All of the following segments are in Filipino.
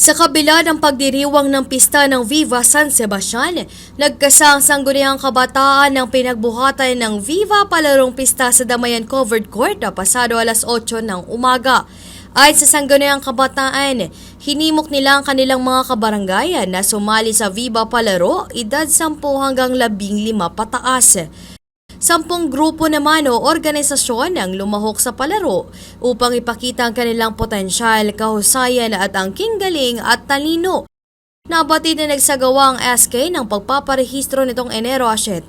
Sa kabila ng pagdiriwang ng pista ng Viva San Sebastian, nagkasang sangguniang kabataan ng pinagbuhatan ng Viva Palarong Pista sa Damayan Covered Court na pasado alas 8 ng umaga. Ayon sa sangguniang kabataan, hinimok nila ang kanilang mga kabaranggayan na sumali sa Viva Palaro edad 10 hanggang 15 pataas. Sampung grupo naman o organisasyon ang lumahok sa palaro upang ipakita ang kanilang potensyal, kahusayan at angking galing at talino. Nabatid na nagsagawa ang SK ng pagpaparehistro nitong Enero 7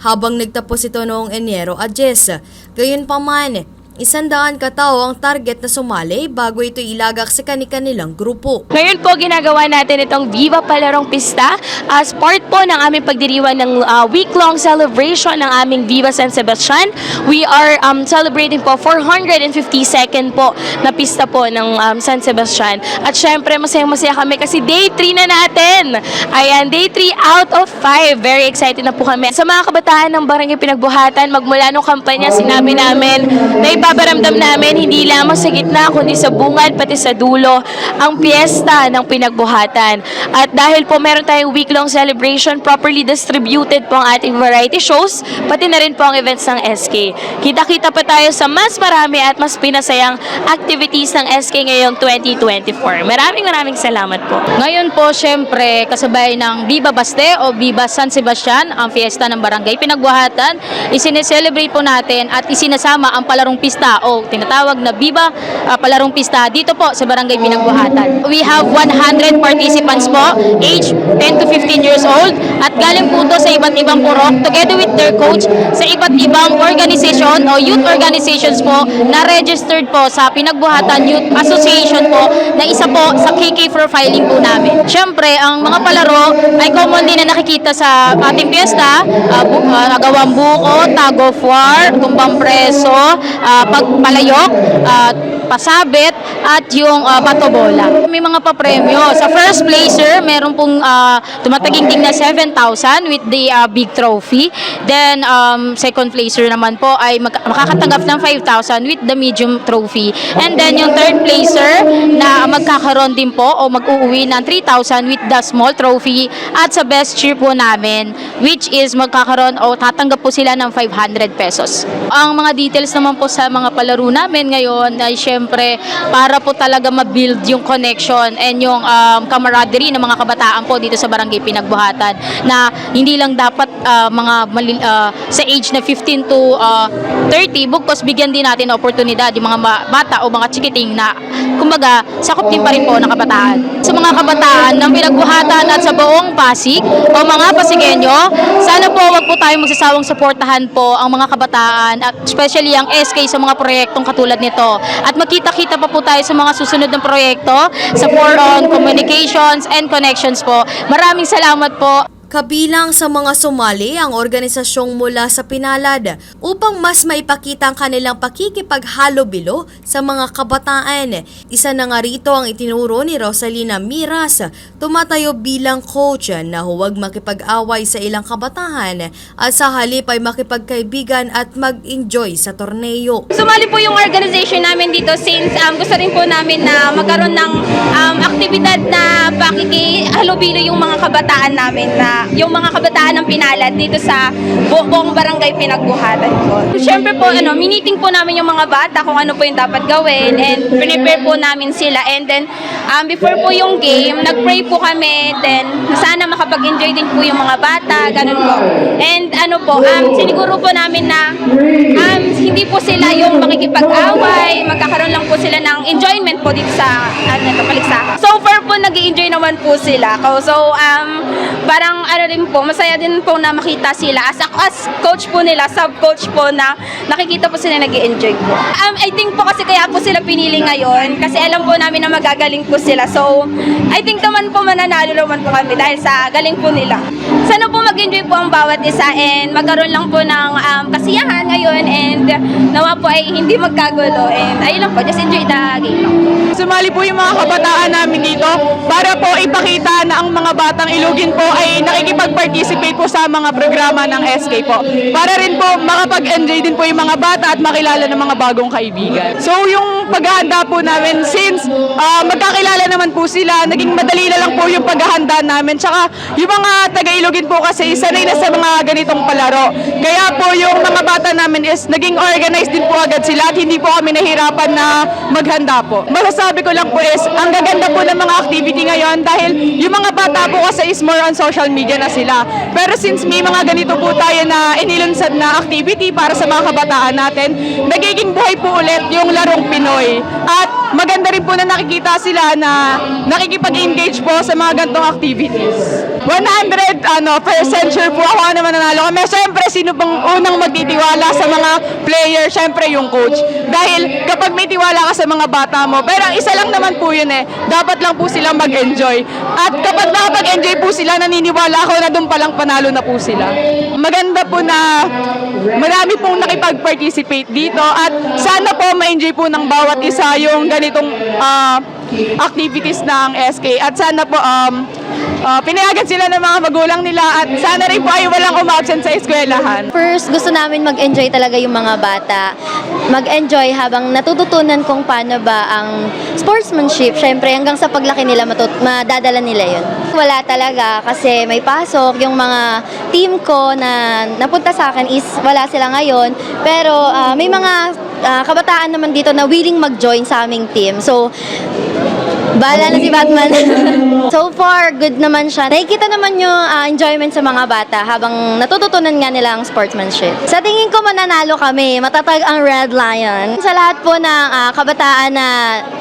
habang nagtapos ito noong Enero 10. Gayunpaman, isandaan katao ang target na sumali bago ito ilagak sa kanilang grupo. Ngayon po ginagawa natin itong Viva Palarong Pista as part po ng aming pagdiriwan ng uh, week-long celebration ng aming Viva San Sebastian. We are um, celebrating po 452nd po na pista po ng um, San Sebastian. At syempre masayang-masaya kami kasi day 3 na natin. Ayan, day 3 out of 5. Very excited na po kami. Sa mga kabataan ng Barangay Pinagbuhatan, magmula nung kampanya sinabi namin na ipaparamdam namin hindi lamang sa gitna kundi sa bungad pati sa dulo ang piyesta ng pinagbuhatan. At dahil po meron tayong week-long celebration, properly distributed po ang ating variety shows, pati na rin po ang events ng SK. Kita-kita pa tayo sa mas marami at mas pinasayang activities ng SK ngayong 2024. Maraming maraming salamat po. Ngayon po, syempre, kasabay ng Viva Baste o Viva San Sebastian, ang fiesta ng barangay Pinagbuhatan, isineselebrate po natin at isinasama ang palarong pista o tinatawag na Viva ah, Palarong Pista dito po sa barangay Pinagbuhatan. We have 100 participants po, age 10 to 15 years old at galing po to sa iba't ibang purok together with their coach sa iba't ibang organization o youth organizations po na registered po sa Pinagbuhatan Youth Association po na isa po sa KK profiling po namin. Siyempre, ang mga palaro ay common din na nakikita sa ating piyesta, uh, bu- ah, agawang buko, tag of war, tumbang preso, ah, pagpalayok, ah, pasabit, at yung ah, bato bola. May mga papremyo. Sa first placer, meron pong uh, tumataging na 7,000 with the ah, big trophy. Then, um, second placer naman po ay mag- makakatanggap ng 5,000 with the medium trophy. And then, yung third placer na magkakaroon din po o mag-uuwi ng 3,000 with the small trophy. At sa best cheer po namin, which is magkakaroon o tatanggap po sila ng 500 pesos. Ang mga details naman po sa mga palaro namin ngayon ay syempre para po talaga ma-build yung connection and yung um, camaraderie ng mga kabataan po dito sa Barangay Pinagbuhatan na hindi lang dapat ah, mga mali- ah, sa age na 15 to ah, 30 bugkos bigyan din natin oportunidad yung mga bata o mga chikiting na kumbaga sakop din pa rin po ng kabataan. Sa mga kabataan ng Pinagbuhatan at sa buong Pasig o mga Pasigenyo, sana po wag po tayong magsasawang suportahan po ang mga kabataan at especially ang SK sa mga proyektong katulad nito. At magkita-kita pa po tayo sa mga susunod ng proyekto sa For On Communications and Connections po. Maraming salamat po. Kabilang sa mga sumali ang organisasyong mula sa Pinalad upang mas maipakita ang kanilang pakikipaghalobilo sa mga kabataan. Isa na nga rito ang itinuro ni Rosalina Miras, tumatayo bilang coach na huwag makipag-away sa ilang kabataan at sa halip ay makipagkaibigan at mag-enjoy sa torneo. Sumali po yung organization namin dito since um, gusto rin po namin na magkaroon ng um, aktibidad na pakikihalubilo yung mga kabataan namin na yung mga kabataan ng pinalad dito sa bu- buong barangay pinagbuhatan po. Siyempre po, ano, miniting po namin yung mga bata kung ano po yung dapat gawin and prepare po namin sila and then um, before po yung game, nag-pray po kami then sana makapag-enjoy din po yung mga bata, ganun po. And ano po, um, siniguro po namin na um, hindi po sila yung makikipag-away, magkakaroon lang po sila ng enjoyment po dito sa ano, ito, paligsahan. So far po, nag enjoy naman po sila. Ko- So, um, parang ano din po, masaya din po na makita sila as, as coach po nila, sub-coach po na nakikita po sila nag enjoy po. Um, I think po kasi kaya po sila pinili ngayon kasi alam po namin na magagaling po sila. So, I think naman po mananalo naman po kami dahil sa galing po nila. Sana po mag-enjoy po ang bawat isa and magkaroon lang po ng um, kasiyahan ngayon and nawa po ay hindi magkagulo and ayun lang po, just enjoy the game. Sumali po yung mga kabataan namin dito para po ipakita na ang mga batang ilugin po ay nakikipag-participate po sa mga programa ng SK po. Para rin po makapag-enjoy din po yung mga bata at makilala ng mga bagong kaibigan. So yung paghahanda po namin since ah, magkakilala naman po sila, naging madali na lang po yung paghahanda namin. Tsaka yung mga taga-ilogin po kasi sanay na sa mga ganitong palaro. Kaya po yung mga bata namin is naging organized din po agad sila at hindi po kami nahirapan na maghanda po. Masasabi ko lang po is ang gaganda po ng mga activity ngayon dahil yung mga bata po kasi is more on social media na sila. Pero since may mga ganito po tayo na inilunsad na activity para sa mga kabataan natin, nagiging buhay po ulit yung larong Pinoy. At maganda rin po na nakikita sila na nakikipag-engage po sa mga ganitong activities. 100 ano, percent sure po ako naman nanalo kami. Siyempre, sino bang unang magtitiwala sa mga player? Siyempre, yung coach. Dahil kapag may tiwala ka sa mga bata mo, pero ang isa lang naman po yun eh, dapat lang po sila mag-enjoy. At kapag nakapag-enjoy po sila, naniniwala ako na doon palang panalo na po sila. Maganda po na marami pong nakipag-participate dito at sana po ma-enjoy po ng bawat isa yung ganitong ah, activities ng SK at sana po um, ah, pinayagan sila ng mga magulang nila at sana rin po ay walang umabsent sa eskwelahan. First, gusto namin mag-enjoy talaga yung mga bata. Mag-enjoy habang natututunan kung paano ba ang sportsmanship. Siyempre, hanggang sa paglaki nila, matut- madadala nila yun. Wala talaga kasi may pasok. Yung mga team ko na napunta sa akin is wala sila ngayon. Pero ah, may mga ah, kabataan naman dito na willing mag-join sa aming team. So, Bahala na si Batman. so far, good naman siya. Nakikita naman yung ah, enjoyment sa mga bata habang natututunan nga nila ang sportsmanship. Sa tingin ko mananalo kami. Matatag ang Red Lion. Sa lahat po ng ah, kabataan na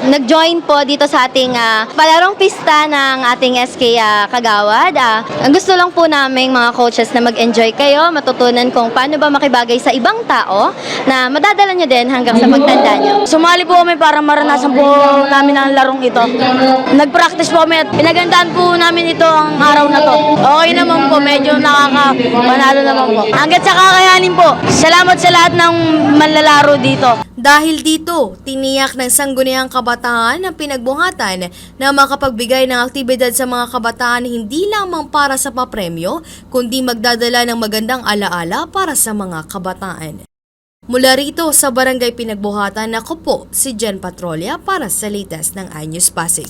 nag-join po dito sa ating ah, palarong pista ng ating SK ah, Kagawad. ah, ang gusto lang po namin mga coaches na mag-enjoy kayo, matutunan kung paano ba makibagay sa ibang tao na madadala nyo din hanggang sa pagtanda nyo. Sumali po kami para maranasan po namin ang larong ito. Nag-practice po kami at pinagandaan po namin ito ang araw na to. Okay naman po, medyo nakakapanalo naman po. Hanggat sa kakayanin po, salamat sa lahat ng manlalaro dito. Dahil dito, tiniyak ng sangguniang kabataan ang pinagbuhatan na makapagbigay ng aktibidad sa mga kabataan hindi lamang para sa papremyo, kundi magdadala ng magandang alaala para sa mga kabataan. Mula rito sa Barangay Pinagbuhatan, ako po si Jen Patrolya para sa latest ng iNews Pasig.